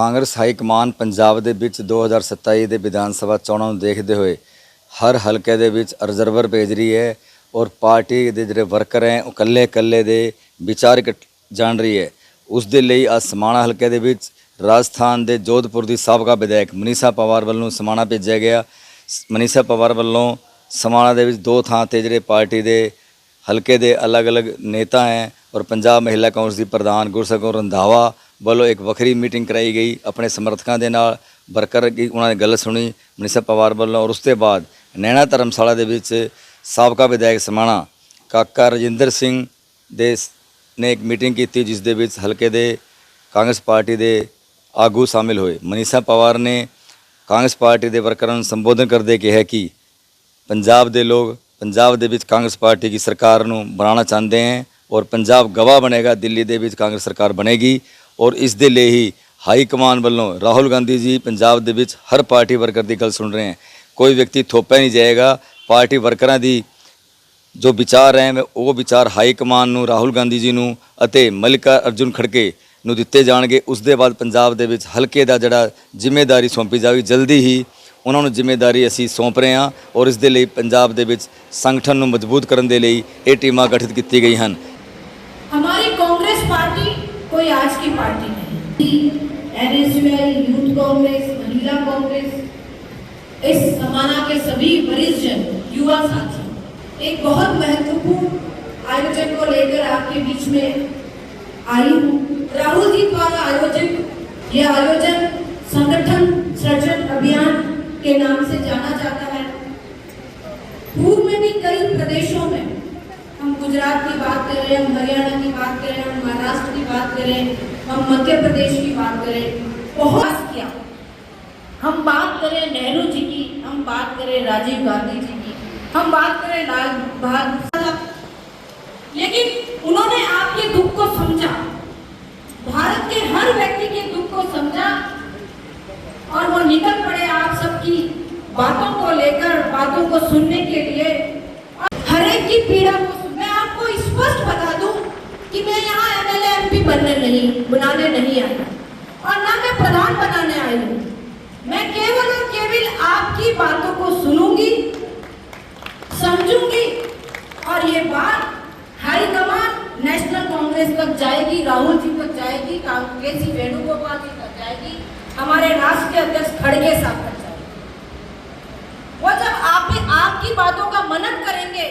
Congress high command Punjab ਦੇ ਵਿੱਚ 2027 ਦੇ ਵਿਧਾਨ ਸਭਾ ਚੋਣਾਂ ਨੂੰ ਦੇਖਦੇ ਹੋਏ ਹਰ ਹਲਕੇ ਦੇ ਵਿੱਚ ਰਿਜ਼ਰਵਰ ਭੇਜ ਰਹੀ ਹੈ ਔਰ ਪਾਰਟੀ ਦੇ ਜਿਹੜੇ ਵਰਕਰ ਹੈ, ਉਹ ਕੱਲੇ ਕੱਲੇ ਦੇ ਵਿਚਾਰ ਇਕੱਠ- ਜਾਣ ਰਹੀ ਹੈ। ਉਸ ਦੇ ਲਈ ਅੱਜ ਸਮਾਣਾ ਹਲਕੇ ਦੇ ਵਿੱਚ ਰਾਜਸਥਾਨ ਦੇ ਜੋਧਪੁਰ ਦੀ ਸਾਬਕਾ ਵਿਧਾਇਕ ਮਨੀਸ਼ਾ ਪਵਾਰ ਵੱਲੋਂ ਸਮਾਣਾ ਭੇਜਿਆ ਗਿਆ। ਸ- ਮਨੀਸ਼ਾ ਪਵਾਰ ਵੱਲੋਂ ਸਮਾਣਾ ਦੇ ਵਿੱਚ ਦੋ ਥਾਂ ਤੇ ਜਿਹੜੇ ਪਾਰਟੀ ਦੇ ਹਲਕੇ ਦੇ ਅਲੱਗ-ਅਲੱਗ ਨੇਤਾ ਹੈ ਔਰ ਪੰਜਾਬ ਮਹਿਲਾ ਕਾਂਗਰਸ ਦੀ ਪ੍ਰਧਾਨ ਗੁਰਸਕੌਰ ਰੰਧਾਵਾ ਵੱਲੋਂ ਇੱਕ ਵੱਖਰੀ ਮੀਟਿੰਗ ਕਰਾਈ ਗਈ। ਆਪਣੇ ਸਮਰਥਕਾਂ ਦੇ ਨਾਲ ਵਰਕਰ ਦੀ ਉਹਨਾਂ ਨੇ ਗੱਲ ਸੁਣੀ। ਮਨੀਸ਼ਾ ਪਵਾਰ ਵੱਲੋਂ ਔਰ ਉਸ ਤੋਂ ਬਾਅਦ ਨੈਣਾ ਧਰਮਸ਼ਾਲਾ ਦੇ ਵਿੱਚ ਸਾਬਕਾ ਵਿਧਾਇਕ ਸਮਾਣਾ ਕਾਕਾ ਰਜਿੰਦਰ ਸਿੰਘ ਦੇ ਨੇ ਇੱਕ ਮੀਟਿੰਗ ਕੀਤੀ ਜਿਸ ਦੇ ਵਿੱਚ ਹਲਕੇ ਦੇ ਕਾਂਗਰਸ ਪਾਰਟੀ ਦੇ ਆਗੂ ਸ਼ਾਮਿਲ ਹੋਏ। ਮਨੀਸ਼ਾ ਪਵਾਰ ਨੇ ਕਾਂਗਰਸ ਪਾਰਟੀ ਦੇ ਵਰਕਰਾਂ ਨੂੰ ਸੰਬੋਧਨ ਕਰਦੇ ਕਿਹਾ ਕਿ ਪੰਜਾਬ ਦੇ ਲੋਕ ਪੰਜਾਬ ਦੇ ਵਿੱਚ ਕਾਂਗਰਸ ਪਾਰਟੀ ਦੀ ਸਰਕਾਰ ਨੂੰ ਬਣਾਉਣਾ ਚਾਹੁੰਦੇ ਹਨ ਔਰ ਪੰਜਾਬ ਗਵਾਹ ਬਣੇਗਾ, ਦਿੱਲੀ ਦੇ ਵਿੱਚ ਕਾਂਗਰਸ ਸਰਕਾਰ ਬਣੇਗੀ ਔਰ ਇਸ ਦੇ ਲਈ ਹੀ ਹਾਈ ਕਮਾਨ ਵੱਲੋਂ ਰਾਹੁਲ ਗਾਂਧੀ ਜੀ ਪੰਜਾਬ ਦੇ ਵਿੱਚ ਹਰ ਪਾਰਟੀ ਵਰਕਰ ਦੀ ਗੱਲ ਸੁਣ ਰਹੇ ਹਨ ਕੋਈ ਵਿਅਕਤੀ ਥੋਪਿਆ ਨਹੀਂ ਜਾਏਗਾ, ਪਾਰਟੀ ਵਰਕਰਾਂ ਦੀ ਜੋ ਵਿਚਾਰ ਹੈ ਉਹ ਵਿਚਾਰ ਹਾਈ ਕਮਾਨ ਨੂੰ, ਰਾਹੁਲ ਗਾਂਧੀ ਜੀ ਨੂੰ ਅਤੇ ਮਲਿਕਾ ਅਰਜੁਨ ਖੜਕੇ ਨੂੰ ਦਿੱਤੇ ਜਾਣਗੇ। ਉਸ ਦੇ ਬਾਅਦ ਪੰਜਾਬ ਦੇ ਵਿੱਚ ਹਲਕੇ ਦਾ ਜਿਹੜਾ ਜ਼ਿੰਮੇਵਾਰੀ ਸੌਂਪੀ ਜਾਵੇਗੀ। ਜਲਦੀ ਹੀ ਉਹਨਾਂ ਨੂੰ ਜ਼ਿੰਮੇਵਾਰੀ ਅਸੀਂ ਸੌਂਪ ਰਹੇ ਹਾਂ ਔਰ ਇਸ ਦੇ ਲਈ ਪੰਜਾਬ ਦੇ ਵਿੱਚ ਸੰਗਠਨ ਨੂੰ ਮਜ਼ਬੂਤ ਕਰਨ ਦੇ ਲਈ ਇਹ ਟੀਮਾਂ ਗਠਿਤ ਕੀਤੀ ਗਈ ਹਨ। कोई आज की पार्टी नहीं। यूथ कांग्रेस महिला कांग्रेस इस समाना के सभी वरिष्ठ जन युवा साथी, एक बहुत महत्वपूर्ण आयोजन को लेकर आपके बीच में आई हूँ। राहुल जी द्वारा आयोजित यह आयोजन संगठन सृजन अभियान के नाम से जाना जाता है। पूर्व में भी कई प्रदेशों में गुजरात की बात करें, हम हरियाणा की बात करें, हम महाराष्ट्र की बात करें, हम मध्य प्रदेश की बात करें, बहुत किया। हम बात करें नेहरू जी की, हम बात करें राजीव गांधी जी की, हम बात करें लाल बहादुर लेकिन उन्होंने आपके दुख को समझा। भारत के हर व्यक्ति के दुख को समझा और वो निकल पड़े आप सबकी बातों को लेकर, बातों को सुनने के लिए। हर एक की पीड़ा को सुन- मैं आपको स्पष्ट बता दूँ कि मैं यहाँ एमएलए एमपी बनने नहीं, बनाने नहीं आई। और ना मैं प्रधान बनाने आई हूँ। मैं केवल और केवल आपकी बातों को सुनूँगी, समझूँगी, और ये बात हाईकमान, नेशनल कांग्रेस तक जाएगी, राहुल जी तक जाएगी कांग्रेस वेणुगोपाल जी तक जाएगी, हमारे राष्ट्रीय अध्यक्ष खड़गे साहब तक जाएगी। वो जब आप आपकी बातों का मनन करेंगे,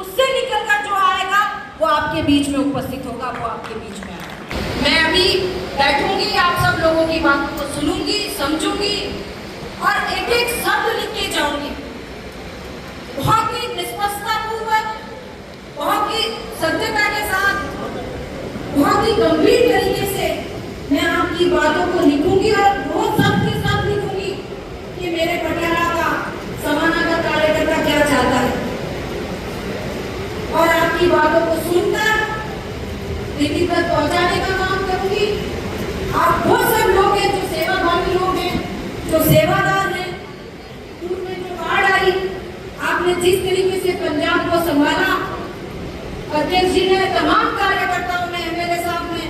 उससे निकलकर जो आएगा, वो आपके बीच में उपस्थित होगा, वो आपके बीच में मैं अभी बैठूँगी, आप सब लोगों की बातों को सुनूँगी, समझूँगी और एक एक शब्द लिख के जाऊँगी। बहुत ही निष्पक्षता पूर्वक बहुत ही सत्यता के साथ, बहुत ही गंभीर तरीके से मैं आपकी बातों को लिखूँगी और वो सब के सब लिखूँगी कि मेरे पटियाला का समाना का कार्यकर्ता क्या चाहता है और आपकी बातों को सुनकर दिल्ली तक पहुँचाने का काम करूँगी आप वो सब लोग हैं जो सेवाभावी लोग हैं जो सेवादार हैं पूर्व में जो बाढ़ आई आपने जिस तरीके से पंजाब को संभाला अध्यक्ष जी ने तमाम कार्यकर्ताओं ने एमएलए साहब ने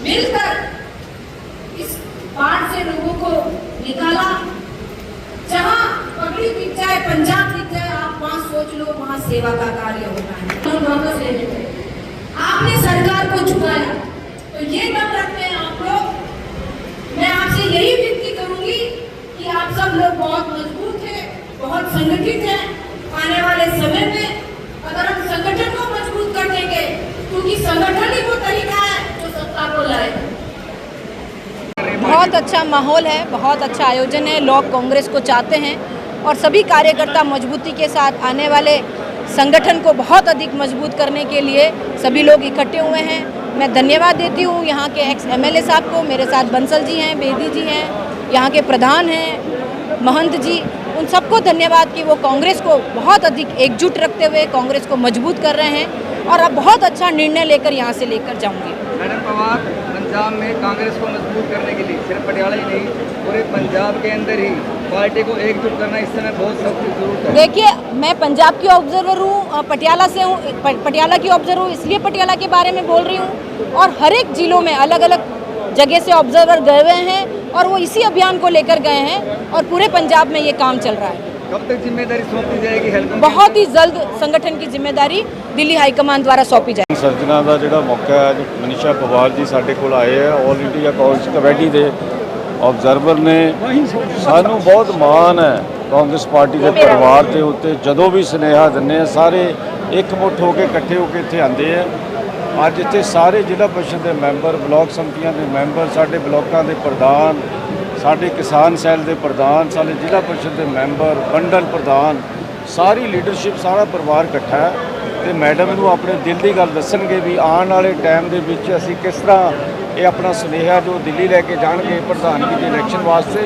मिलकर इस बाढ़ से लोगों को निकाला। जहाँ पगड़ी दिख जाए पंजाब दिख जाए आप वहाँ सोच लो वहाँ सेवा का कार्य होना है। तो वापस ले लेते आपने सरकार को झुकाया तो ये नम रखते हैं आप लोग मैं आपसे यही विनती करूँगी कि आप सब लोग बहुत मज़बूत हैं बहुत संगठित हैं आने वाले समय में अगर हम संगठन को मज़बूत कर देंगे क्योंकि संगठन ही वो तरीका है जो सत्ता को लाएगा बहुत अच्छा माहौल है, बहुत अच्छा आयोजन है, लोग कांग्रेस को चाहते हैं और सभी कार्यकर्ता मजबूती के साथ आने वाले संगठन को बहुत अधिक मज़बूत करने के लिए सभी लोग इकट्ठे हुए हैं। मैं धन्यवाद देती हूँ। यहाँ के एक्स एमएलए साहब को, मेरे साथ बंसल जी हैं, बेदी जी हैं, यहाँ के प्रधान हैं, महंत जी, उन सबको धन्यवाद कि वो कांग्रेस को बहुत अधिक एकजुट रखते हुए कांग्रेस को मज़बूत कर रहे हैं और अब बहुत अच्छा निर्णय लेकर यहाँ से लेकर जाऊँगी। पंजाब में कांग्रेस को मज़बूत करने के लिए सिर्फ़ पटियाला ही नहीं पूरे पंजाब के अंदर ही पार्टी को एकजुट करना इस समय बहुत सख्त ज़रूरत है। देखिए मैं पंजाब की ऑब्जर्वर हूँ पटियाला से हूँ पटियाला की ऑब्जर्वर हूँ इसलिए पटियाला के बारे में बोल रही हूँ। और हर एक जिलों में अलग अलग जगह से ऑब्जर्वर गए हुए हैं और वो इसी अभियान को लेकर गए हैं और पूरे पंजाब में ये काम चल रहा है। कब तक ज़िम्मेदारी सौंपी जाएगी हेल्प बहुत ही जल्द संगठन की ज़िम्मेदारी दिल्ली हाईकमान द्वारा सौंपी जाए ਸਰਜਣਾ ਦਾ ਜਿਹੜਾ ਮੌਕਾ ਹੈ, ਅੱਜ ਮਨੀਸ਼ਾ ਪਵਾਰ ਜੀ ਸਾਡੇ ਕੋਲ ਆਏ ਆ ਆਲ ਇੰਡੀਆ ਕਾਂਗਰਸ ਕਮੇਟੀ ਦੇ ਆਬਜ਼ਰਵਰ ਨੇ। ਸਾਨੂੰ ਬਹੁਤ ਮਾਣ ਹੈ ਕਾਂਗਰਸ ਪਾਰਟੀ ਦੇ ਪਰਿਵਾਰ ਦੇ ਉੱਤੇ, ਜਦੋਂ ਵੀ ਸੁਨੇਹਾ ਦਿੰਦੇ ਆ ਸਾਰੇ ਇਕਮੁੱਠ ਹੋ ਕੇ ਇਕੱਠੇ ਹੋ ਕੇ ਇੱਥੇ ਆਉਂਦੇ ਆ ਅੱਜ ਇੱਥੇ ਸਾਰੇ ਜ਼ਿਲ੍ਹਾ ਪਰਿਸ਼ਦ ਦੇ ਮੈਂਬਰ, ਬਲਾਕ ਸੰਮਤੀਆਂ ਦੇ ਮੈਂਬਰ, ਸਾਡੇ ਬਲਾਕਾਂ ਦੇ ਪ੍ਰਧਾਨ, ਸਾਡੇ ਕਿਸਾਨ ਸੈੱਲ ਦੇ ਪ੍ਰਧਾਨ, ਸਾਡੇ ਜ਼ਿਲ੍ਹਾ ਪਰਿਸ਼ਦ ਦੇ ਮੈਂਬਰ, ਮੰਡਲ ਪ੍ਰਧਾਨ, ਸਾਰੀ ਲੀਡਰਸ਼ਿਪ ਸਾਰਾ ਪਰਿਵਾਰ ਇਕੱਠਾ ਹੈ। ਤੇ ਮੈਡਮ ਨੂੰ ਆਪਣੇ ਦਿਲ ਦੀ ਗੱਲ ਦੱਸਣਗੇ ਵੀ ਆਉਣ ਵਾਲੇ ਟਾਈਮ ਦੇ ਵਿੱਚ ਅਸੀਂ ਕਿਸ ਤਰ੍ਹਾਂ ਇਹ ਆਪਣਾ ਸੁਨੇਹਾ ਜੋ ਦਿੱਲੀ ਲੈ ਕੇ ਜਾਣਗੇ ਪ੍ਰਧਾਨਗੀ ਦੇ ਇਲੈਕਸ਼ਨ ਵਾਸਤੇ,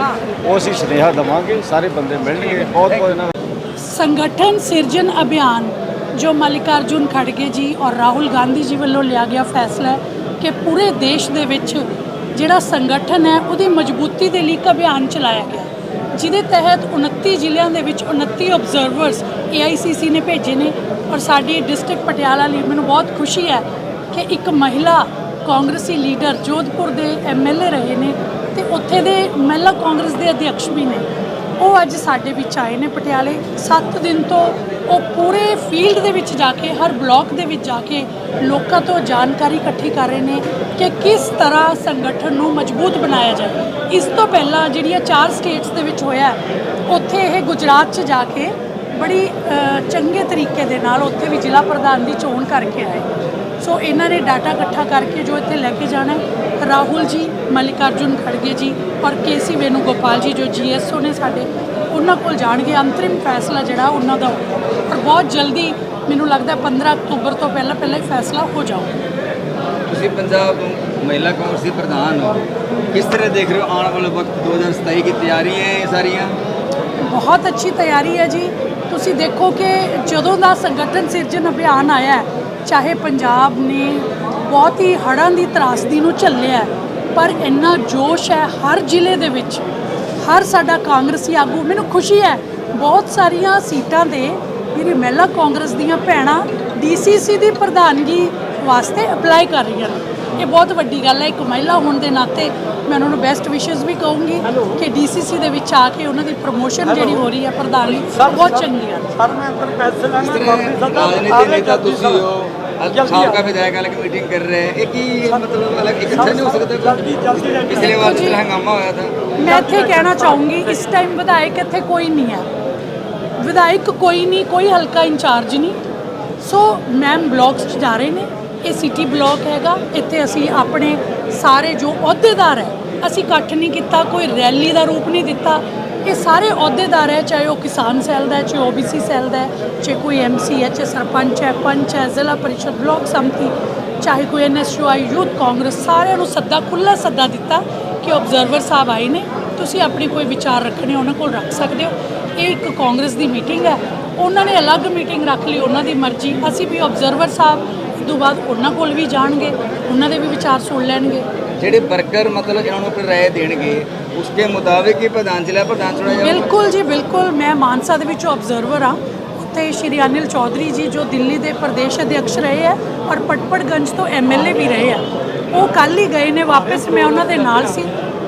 ਉਹ ਅਸੀਂ ਸੁਨੇਹਾ ਦੇਵਾਂਗੇ, ਸਾਰੇ ਬੰਦੇ ਮਿਲਣਗੇ। ਬਹੁਤ ਬਹੁਤ ਇਹਨਾਂ ਸੰਗਠਨ ਸਿਰਜਨ ਅਭਿਆਨ, ਜੋ ਮਲਿਕਾਰਜੁਨ ਖੜਗੇ ਜੀ ਔਰ ਰਾਹੁਲ ਗਾਂਧੀ ਜੀ ਵੱਲੋਂ ਲਿਆ ਗਿਆ ਫੈਸਲਾ ਹੈ ਕਿ ਪੂਰੇ ਦੇਸ਼ ਦੇ ਵਿੱਚ ਜਿਹੜਾ ਸੰਗਠਨ ਹੈ, ਉਹਦੀ ਮਜ਼ਬੂਤੀ ਦੇ ਲਈ ਇੱਕ ਅਭਿਆਨ ਚਲਾਇਆ ਗਿਆ। ਜਿਹਦੇ ਤਹਿਤ 29 ਜ਼ਿਲ੍ਹਿਆਂ ਦੇ ਵਿੱਚ 29 ਆਬਜ਼ਰਵਰਸ AICC ਨੇ ਭੇਜੇ ਨੇ ਔਰ ਸਾਡੀ ਡਿਸਟ੍ਰਿਕਟ ਪਟਿਆਲਾ ਲਈ ਮੈਨੂੰ ਬਹੁਤ ਖੁਸ਼ੀ ਹੈ ਕਿ ਇੱਕ ਮਹਿਲਾ ਕਾਂਗਰਸੀ ਲੀਡਰ ਜੋਧਪੁਰ ਦੇ ਐਮਐਲਏ ਰਹੇ ਨੇ ਤੇ ਉੱਥੇ ਦੇ ਮਹਿਲਾ ਕਾਂਗਰਸ ਦੇ ਅਧਿਕਸ਼ ਵੀ ਨੇ। ਉਹ ਅੱਜ ਸਾਡੇ ਵਿੱਚ ਆਏ ਨੇ ਪਟਿਆਲੇ। 7 ਦਿਨ ਤੋਂ ਉਹ ਪੂਰੇ ਫੀਲਡ ਦੇ ਵਿੱਚ ਜਾ ਕੇ, ਹਰ ਬਲਾਕ ਦੇ ਵਿੱਚ ਜਾ ਕੇ ਲੋਕਾਂ ਤੋਂ ਜਾਣਕਾਰੀ ਇਕੱਠੀ ਕਰ ਰਹੇ ਨੇ ਕਿ ਕਿਸ ਤਰ੍ਹਾਂ ਸੰਗਠਨ ਨੂੰ ਮਜ਼ਬੂਤ ਬਣਾਇਆ ਜਾਏ। ਇਸ ਤੋਂ ਪਹਿਲਾਂ ਜਿਹੜੀਆਂ ਚਾਰ ਸਟੇਟਸ ਦੇ ਵਿੱਚ ਹੋਇਆ, ਉੱਥੇ ਇਹ ਗੁਜਰਾਤ 'ਚ ਜਾ ਕੇ ਬੜੀ ਚੰਗੇ ਤਰੀਕੇ ਦੇ ਨਾਲ ਉੱਥੇ ਵੀ ਜ਼ਿਲ੍ਹਾ ਪ੍ਰਧਾਨ ਦੀ ਚੋਣ ਕਰਕੇ ਆਏ। ਸੋ ਇਹਨਾਂ ਨੇ ਡਾਟਾ ਇਕੱਠਾ ਕਰਕੇ ਜੋ ਇੱਥੇ ਲੈ ਕੇ ਜਾਣਾ ਰਾਹੁਲ ਜੀ ਮਲਿਕਾਰਜੁਨ ਖੜਗੇ ਜੀ ਔਰ ਕੇਸੀ ਵੇਨੂ ਗੋਪਾਲ ਜੀ ਜੋ ਜੀਐਸਓ ਨੇ ਸਾਡੇ ਉਹਨਾਂ ਕੋਲ ਜਾਣਗੇ ਅੰਤਰਿਮ ਫੈਸਲਾ ਜਿਹੜਾ ਉਹਨਾਂ ਦਾ ਔਰ ਬਹੁਤ ਜਲਦੀ ਮੈਨੂੰ ਲੱਗਦਾ 15 ਅਕਤੂਬਰ ਤੋਂ ਪਹਿਲਾਂ ਪਹਿਲਾਂ ਹੀ ਫੈਸਲਾ ਹੋ ਜਾਊਗਾ ਤੁਸੀਂ ਪੰਜਾਬ ਮਹਿਲਾ ਕਾਂਗਰਸ ਦੀ ਪ੍ਰਧਾਨ ਹੋ ਕਿਸ ਤਰ੍ਹਾਂ ਦੇਖ ਰਹੇ ਹੋ? ਆਉਣ ਵਾਲੇ ਵਕਤ 2027 ਦੀ ਤਿਆਰੀ ਹੈ ਇਹ ਸਾਰੀਆਂ? ਬਹੁਤ ਅੱਛੀ ਤਿਆਰੀ ਹੈ ਜੀ। ਤੁਸੀਂ ਦੇਖੋ ਕਿ ਜਦੋਂ ਦਾ ਸੰਗਠਨ ਸਿਰਜਣ ਅਭਿਆਨ ਆਇਆ ਹੈ ਚਾਹੇ ਪੰਜਾਬ ਨੇ ਬਹੁਤ ਹੀ ਹੜ੍ਹਾਂ ਦੀ ਤਰਾਸਦੀ ਨੂੰ ਝੱਲਿਆ ਪਰ ਇੰਨਾ ਜੋਸ਼ ਹੈ ਹਰ ਜ਼ਿਲ੍ਹੇ ਦੇ ਵਿੱਚ। ਹਰ ਸਾਡਾ ਕਾਂਗਰਸੀ ਆਗੂ, ਮੈਨੂੰ ਖੁਸ਼ੀ ਹੈ, ਬਹੁਤ ਸਾਰੀਆਂ ਸੀਟਾਂ ਦੇ ਮੇਰੀ ਮਹਿਲਾ ਕਾਂਗਰਸ ਦੀਆਂ ਭੈਣਾਂ ਡੀਸੀਸੀ ਦੀ ਪ੍ਰਧਾਨਗੀ ਵਾਸਤੇ ਅਪਲਾਈ ਕਰ ਰਹੀਆਂ ਨੇ। ਇਹ ਬਹੁਤ ਵੱਡੀ ਗੱਲ ਹੈ ਇੱਕ ਮਹਿਲਾ ਹੋਣ ਦੇ ਨਾਤੇ ਮੈਂ ਉਹਨਾਂ ਨੂੰ ਬੈਸਟ ਵਿਸ਼ੇਸ ਵੀ ਕਹੂੰਗੀ ਕਿ ਡੀਸੀਸੀ ਦੇ ਵਿੱਚ ਆ ਕੇ ਉਹਨਾਂ ਦੀ ਪ੍ਰੋਮੋਸ਼ਨ ਜਿਹੜੀ ਹੋ ਰਹੀ ਹੈ ਪ੍ਰਧਾਨੀ ਬਹੁਤ ਚੰਗੀ ਹੈ ਸਰ ਮੈਂ ਪ੍ਰੋਫੈਸਰ ਹਾਂ ਰਾਜਨੀਤੀ ਨੇਤਾ ਤੁਸੀਂ ਹੋ ਸਾਬਕਾ ਵਿਧਾਇਕ ਵਾਲੇ ਮੀਟਿੰਗ ਕਰ ਰਹੇ ਇਹ ਕੀ ਮਤਲਬ ਅਲੱਗ ਇਕੱਠੇ ਨਹੀਂ ਹੋ ਸਕਦੇ ਪਿਛਲੇ ਵਾਰ ਜਿਹੜਾ ਹੰਗਾਮਾ ਹੋਇਆ ਸੀ ਮੈਂ ਇੱਥੇ ਕਹਿਣਾ ਚਾਹੂੰਗੀ ਇਸ ਟਾਈਮ ਵਿਧਾਇਕ ਇੱਥੇ ਕੋਈ ਨਹੀਂ ਹੈ। ਵਿਧਾਇਕ ਕੋਈ ਨਹੀਂ ਕੋਈ ਹਲਕਾ ਇੰਚਾਰਜ ਨਹੀਂ। ਸੋ ਮੈਮ ਬਲੌਕਸ ਜਾ ਰਹੇ ਨੇ। ਇਹ ਸਿਟੀ ਬਲਾਕ ਹੈਗਾ, ਇੱਥੇ ਅਸੀਂ ਆਪਣੇ ਸਾਰੇ ਜੋ ਅਹੁਦੇਦਾਰ ਹੈ, ਅਸੀਂ ਇਕੱਠ ਨਹੀਂ ਕੀਤਾ, ਕੋਈ ਰੈਲੀ ਦਾ ਰੂਪ ਨਹੀਂ ਦਿੱਤਾ। ਇਹ ਸਾਰੇ ਅਹੁਦੇਦਾਰ ਹੈ, ਚਾਹੇ ਉਹ ਕਿਸਾਨ ਸੈੱਲ ਦਾ ਹੈ, ਚਾਹੇ ਓਬੀਸੀ ਸੈੱਲ ਦਾ ਹੈ, ਚਾਹੇ ਕੋਈ ਐਮਸੀ ਹੈ, ਚਾਹੇ ਸਰਪੰਚ ਹੈ, ਪੰਚ ਹੈ, ਜ਼ਿਲ੍ਹਾ ਪਰਿਸ਼ਦ, ਬਲਾਕ ਸੰਮਤੀ, ਚਾਹੇ ਕੋਈ ਐਨਐਸਯੂਆਈ ਯੂਥ ਕਾਂਗਰਸ, ਸਾਰਿਆਂ ਨੂੰ ਸੱਦਾ ਖੁੱਲਾ ਸੱਦਾ ਦਿੱਤਾ ਕਿ ਆਬਜ਼ਰਵਰ ਸਾਹਿਬ ਆਏ ਨੇ। ਤੁਸੀਂ ਆਪਣੀ ਕੋਈ ਵਿਚਾਰ ਰੱਖਣੇ, ਉਹਨਾਂ ਕੋਲ ਰੱਖ ਸਕਦੇ ਹੋ। ਇਹ ਇੱਕ ਕਾਂਗਰਸ ਦੀ ਮੀਟਿੰਗ ਹੈ। ਉਹਨਾਂ ਨੇ ਅਲੱਗ ਮੀਟਿੰਗ ਰੱਖ ਲਈ, ਉਹਨਾਂ ਦੀ ਮਰਜ਼ੀ। ਅਸੀਂ ਵੀ ਆਬਜ਼ਰਵਰ ਸਾਹਿਬ ਤੋਂ ਬਾਅਦ ਉਹਨਾਂ ਕੋਲ ਵੀ ਜਾਣਗੇ ਉਹਨਾਂ ਦੇ ਵੀ ਵਿਚਾਰ ਸੁਣ ਲੈਣਗੇ। ਜਿਹੜੇ ਵਰਕਰ ਮਤਲਬ ਇਹਨਾਂ ਨੂੰ ਆਪਣੀ ਰਾਏ ਦੇਣਗੇ ਉਸਕੇ ਮੁਤਾਬਿਕ ਹੀ ਪ੍ਰਧਾਨ ਜ਼ਿਲ੍ਹਾ ਪ੍ਰਧਾਨ ਚੁਣਿਆ ਜਾਊਗਾ। ਬਿਲਕੁਲ ਜੀ ਬਿਲਕੁਲ। ਮੈਂ ਮਾਨਸਾ ਦੇ ਵਿੱਚੋਂ ਆਬਜ਼ਰਵਰ ਹਾਂ। ਉੱਥੇ ਸ਼੍ਰੀ ਅਨਿਲ ਚੌਧਰੀ ਜੀ ਜੋ ਦਿੱਲੀ ਦੇ ਪ੍ਰਦੇਸ਼ ਅਧਿਕਸ਼ ਰਹੇ ਆ ਔਰ ਪਟਪੜਗੰਜ ਤੋਂ ਐਮਐਲਏ ਵੀ ਰਹੇ ਆ ਉਹ ਕੱਲ ਹੀ ਗਏ ਨੇ ਵਾਪਸ। ਮੈਂ ਉਹਨਾਂ ਦੇ ਨਾਲ ਸੀ।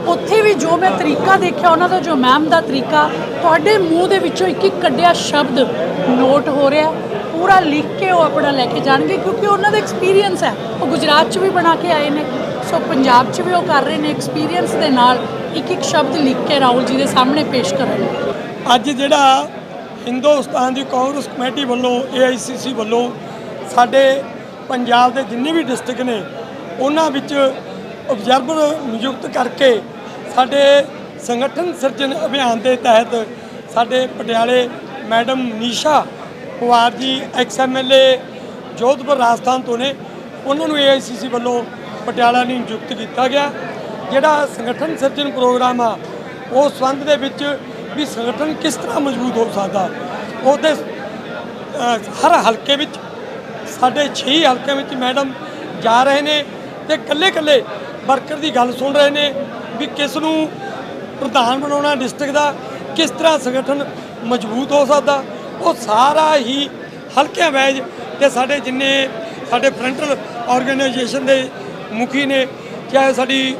ਉੱਥੇ ਵੀ ਜੋ ਮੈਂ ਤਰੀਕਾ ਦੇਖਿਆ ਉਹਨਾਂ ਦਾ ਜੋ ਮੈਮ ਦਾ ਤਰੀਕਾ ਤੁਹਾਡੇ ਮੂੰਹ ਦੇ ਵਿੱਚੋਂ ਇੱਕ ਇੱਕ ਕੱਢਿਆ ਸ਼ਬਦ ਨੋਟ ਹੋ ਰਿਹਾ। ਪੂਰਾ ਲਿਖ ਕੇ ਉਹ ਆਪਣਾ ਲੈ ਕੇ ਜਾਣਗੇ, ਕਿਉਂਕਿ ਉਹਨਾਂ ਦਾ ਐਕਸਪੀਰੀਅੰਸ ਹੈ। ਉਹ ਗੁਜਰਾਤ 'ਚ ਵੀ ਬਣਾ ਕੇ ਆਏ ਨੇ। ਸੋ ਪੰਜਾਬ 'ਚ ਵੀ ਉਹ ਕਰ ਰਹੇ ਨੇ ਐਕਸਪੀਰੀਅੰਸ ਦੇ ਨਾਲ ਇੱਕ ਇੱਕ ਸ਼ਬਦ ਲਿਖ ਕੇ ਰਾਹੁਲ ਜੀ ਦੇ ਸਾਹਮਣੇ ਪੇਸ਼ ਕਰਨਗੇ ਅੱਜ ਜਿਹੜਾ ਹਿੰਦੁਸਤਾਨ ਦੀ ਕਾਂਗਰਸ ਕਮੇਟੀ ਵੱਲੋਂ ਏਆਈਸੀਸੀ ਵੱਲੋਂ ਸਾਡੇ ਪੰਜਾਬ ਦੇ ਜਿੰਨੇ ਵੀ ਡਿਸਟ੍ਰਿਕਟ ਨੇ, ਉਹਨਾਂ ਵਿੱਚ ਆਬਜ਼ਰਵਰ ਨਿਯੁਕਤ ਕਰਕੇ ਸਾਡੇ ਸੰਗਠਨ ਸਿਰਜਣ ਅਭਿਆਨ ਦੇ ਤਹਿਤ ਸਾਡੇ ਪਟਿਆਲੇ ਮੈਡਮ ਨੀਸ਼ਾ ਪਵਾਰ ਜੀ ਐਕਸ ਐਮਐਲਏ ਜੋਧਪੁਰ ਰਾਜਸਥਾਨ ਤੋਂ ਨੇ, ਉਹਨਾਂ ਨੂੰ ਏਆਈਸੀਸੀ ਵੱਲੋਂ ਪਟਿਆਲਾ ਨੂੰ ਨਿਯੁਕਤ ਕੀਤਾ ਗਿਆ। ਜਿਹੜਾ ਸੰਗਠਨ ਸਿਰਜਣ ਪ੍ਰੋਗਰਾਮ ਆ, ਉਹ ਸੰਬੰਧ ਦੇ ਵਿੱਚ ਵੀ ਸੰਗਠਨ ਕਿਸ ਤਰ੍ਹਾਂ ਮਜ਼ਬੂਤ ਹੋ ਸਕਦਾ? ਉਹਦੇ ਹਰ ਹਲਕੇ ਵਿੱਚ, ਸਾਡੇ 6 ਹਲਕਿਆਂ ਵਿੱਚ ਮੈਡਮ ਜਾ ਰਹੇ ਨੇ ਤੇ ਕੱਲੇ-ਕੱਲੇ ਵਰਕਰ ਦੀ ਗੱਲ ਸੁਣ ਰਹੇ ਨੇ ਵੀ ਕਿਸ ਨੂੰ ਪ੍ਰਧਾਨ ਬਣਾਉਣਾ, ਡਿਸਟ੍ਰਿਕਟ ਦਾ ਕਿਸ ਤਰ੍ਹਾਂ ਸੰਗਠਨ ਮਜ਼ਬੂਤ ਹੋ ਸਕਦਾ? ਉਹ ਸਾਰਾ ਹੀ ਹਲਕਿਆਂ ਵੈਜ ਤੇ ਸਾਡੇ ਜਿੰਨੇ ਸਾਡੇ ਫਰੰਟਲ ਆਰਗੇਨਾਈਜੇਸ਼ਨ ਦੇ ਮੁਖੀ ਨੇ, ਚਾਹੇ ਸਾਡੀ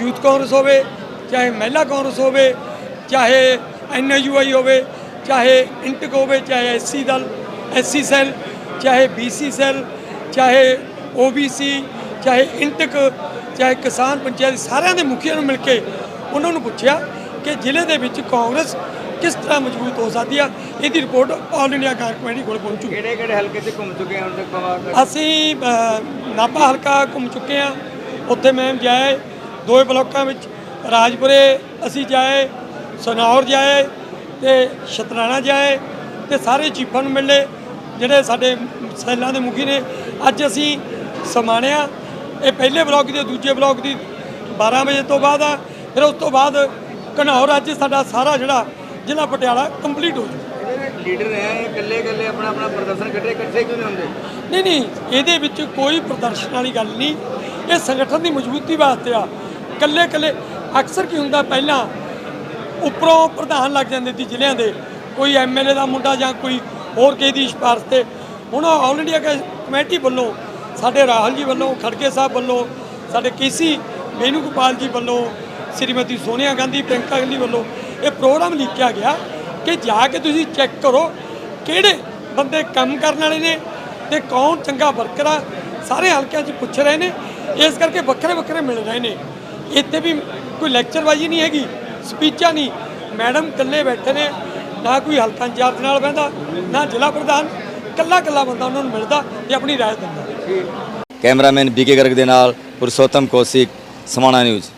ਯੂਥ ਕਾਂਗਰਸ ਹੋਵੇ, ਚਾਹੇ ਮਹਿਲਾ ਕਾਂਗਰਸ ਹੋਵੇ, ਚਾਹੇ ਐਨਯੂਆਈ ਹੋਵੇ, ਚਾਹੇ ਇੰਟਕ ਹੋਵੇ, ਚਾਹੇ ਐਸਸੀ ਦਲ ਐਸਸੀ ਸੈੱਲ, ਚਾਹੇ ਬੀਸੀ ਸੈੱਲ, ਚਾਹੇ ਓਬੀਸੀ ਚਾਹੇ ਇੰਟਕ, ਚਾਹੇ ਕਿਸਾਨ ਪੰਚਾਇਤ ਸਾਰਿਆਂ ਦੇ ਮੁਖੀਆਂ ਨੂੰ ਮਿਲ ਕੇ ਉਹਨਾਂ ਨੂੰ ਪੁੱਛਿਆ ਕਿ ਜ਼ਿਲ੍ਹੇ ਦੇ ਵਿੱਚ ਕਾਂਗਰਸ ਕਿਸ ਤਰ੍ਹਾਂ ਮਜ਼ਬੂਤ ਹੋ ਸਕਦੀ ਆ? ਇਹਦੀ report all India Congress committee ਕੋਲ ਪਹੁੰਚੂ ਕਿਹੜੇ ਕਿਹੜੇ ਹਲਕੇ 'ਚ ਘੁੰਮ ਚੁੱਕੇ ਹਾਂ ਹੁਣ ਤੱਕ ਪਵਾਰ ਅਸੀਂ ਨਾਭਾ ਹਲਕਾ ਘੁੰਮ ਚੁੱਕੇ ਹਾਂ ਉੱਥੇ ਮੈਂ ਜਾਏ ਦੋਏ ਬਲਾਕਾਂ ਵਿੱਚ ਰਾਜਪੁਰੇ ਅਸੀਂ ਜਾਏ ਸਨੌਰ ਜਾਏ ਤੇ ਸ਼ਤਰਾਣਾ ਜਾਏ ਤੇ ਸਾਰੇ ਚੀਫਾਂ ਨੂੰ ਮਿਲੇ ਜਿਹੜੇ ਸਾਡੇ ਸੈਲਾਂ ਦੇ ਮੁਖੀ ਨੇ। ਅੱਜ ਅਸੀਂ ਸਮਾਣਿਆ ਇਹ ਪਹਿਲੇ ਬਲਾਕ ਦੇ ਦੂਜੇ ਬਲਾਕ ਦੀ 12 ਵਜੇ ਤੋਂ ਬਾਅਦ ਆ। ਫਿਰ ਉਸ ਤੋਂ ਬਾਅਦ ਘਨੌਰ ਅੱਜ ਸਾਡਾ ਸਾਰਾ ਜਿਹੜਾ ਜ਼ਿਲ੍ਹਾ ਪਟਿਆਲਾ ਕੰਪਲੀਟ ਹੋ ਜੂ। ਲੀਡਰ ਹੈ ਇਹ ਇਕੱਲੇ ਇਕੱਲੇ ਆਪਣਾ ਆਪਣਾ ਪ੍ਰਦਰਸ਼ਨ ਕੱਢੇ ਇਕੱਠੇ ਕਿਉਂ ਨਹੀਂ ਹੁੰਦੇ? ਨਹੀਂ ਨਹੀਂ ਇਹਦੇ ਵਿੱਚ ਕੋਈ ਪ੍ਰਦਰਸ਼ਨ ਵਾਲੀ ਗੱਲ ਨਹੀਂ। ਇਹ ਸੰਗਠਨ ਦੀ ਮਜ਼ਬੂਤੀ ਵਾਸਤੇ ਆ। ਕੱਲੇ ਕੱਲੇ ਅਕਸਰ ਕੀ ਹੁੰਦਾ ਪਹਿਲਾਂ ਉੱਪਰੋਂ ਪ੍ਰਧਾਨ ਲੱਗ ਜਾਂਦੇ ਸੀ ਜ਼ਿਲ੍ਹਿਆਂ ਦੇ। ਕੋਈ ਐਮਐਲਏ ਦਾ ਮੁੰਡਾ ਜਾਂ ਕੋਈ ਹੋਰ ਕਿਸੇ ਦੀ ਸਿਫਾਰਸ਼ ਤੇ। ਹੁਣ ਆਲ ਇੰਡੀਆ ਕਮੇਟੀ ਵੱਲੋਂ ਸਾਡੇ ਰਾਹੁਲ ਜੀ ਵੱਲੋਂ ਖੜਗੇ ਸਾਹਿਬ ਵੱਲੋਂ ਸਾਡੇ ਕੇਸੀ ਮੇਨੂ ਗੋਪਾਲ ਜੀ ਵੱਲੋਂ ਸ਼੍ਰੀਮਤੀ ਸੋਨੀਆ ਗਾਂਧੀ ਪ੍ਰਿੰਕਾ ਗਾਂਧੀ ਵੱਲੋਂ ਇਹ ਪ੍ਰੋਗਰਾਮ ਲਿਖਿਆ ਗਿਆ ਕਿ ਜਾ ਕੇ ਤੁਸੀਂ ਚੈੱਕ ਕਰੋ ਕਿਹੜੇ ਬੰਦੇ ਕੰਮ ਕਰਨ ਵਾਲੇ ਨੇ ਤੇ ਕੌਣ ਚੰਗਾ ਵਰਕਰ ਆ। ਸਾਰੇ ਹਲਕਿਆਂ 'ਚ ਪੁੱਛ ਰਹੇ ਨੇ। ਇਸ ਕਰਕੇ ਵੱਖਰੇ ਵੱਖਰੇ ਮਿਲ ਰਹੇ ਨੇ। ਇੱਥੇ ਵੀ ਕੋਈ ਲੈਕਚਰਬਾਜ਼ੀ ਨਹੀਂ ਹੈਗੀ ਸਪੀਚਾਂ ਨਹੀਂ। ਮੈਡਮ ਇਕੱਲੇ ਬੈਠੇ ਨੇ, ਨਾ ਕੋਈ ਹਲਕਾ ਇੰਚਾਰਜ ਨਾਲ ਬਹਿੰਦਾ, ਨਾ ਜ਼ਿਲ੍ਹਾ ਪ੍ਰਧਾਨ। ਇਕੱਲਾ ਇਕੱਲਾ ਬੰਦਾ ਉਹਨਾਂ ਨੂੰ ਮਿਲਦਾ ਤੇ ਆਪਣੀ ਰਾਏ ਦਿੰਦਾ। ਕੈਮਰਾਮੈਨ ਬੀਕੇ ਗਰਗ ਦੇ ਨਾਲ ਪੁਰਸ਼ੋਤਮ ਕੌਸ਼ਿਕ, ਸਮਾਣਾ ਨਿਊਜ਼।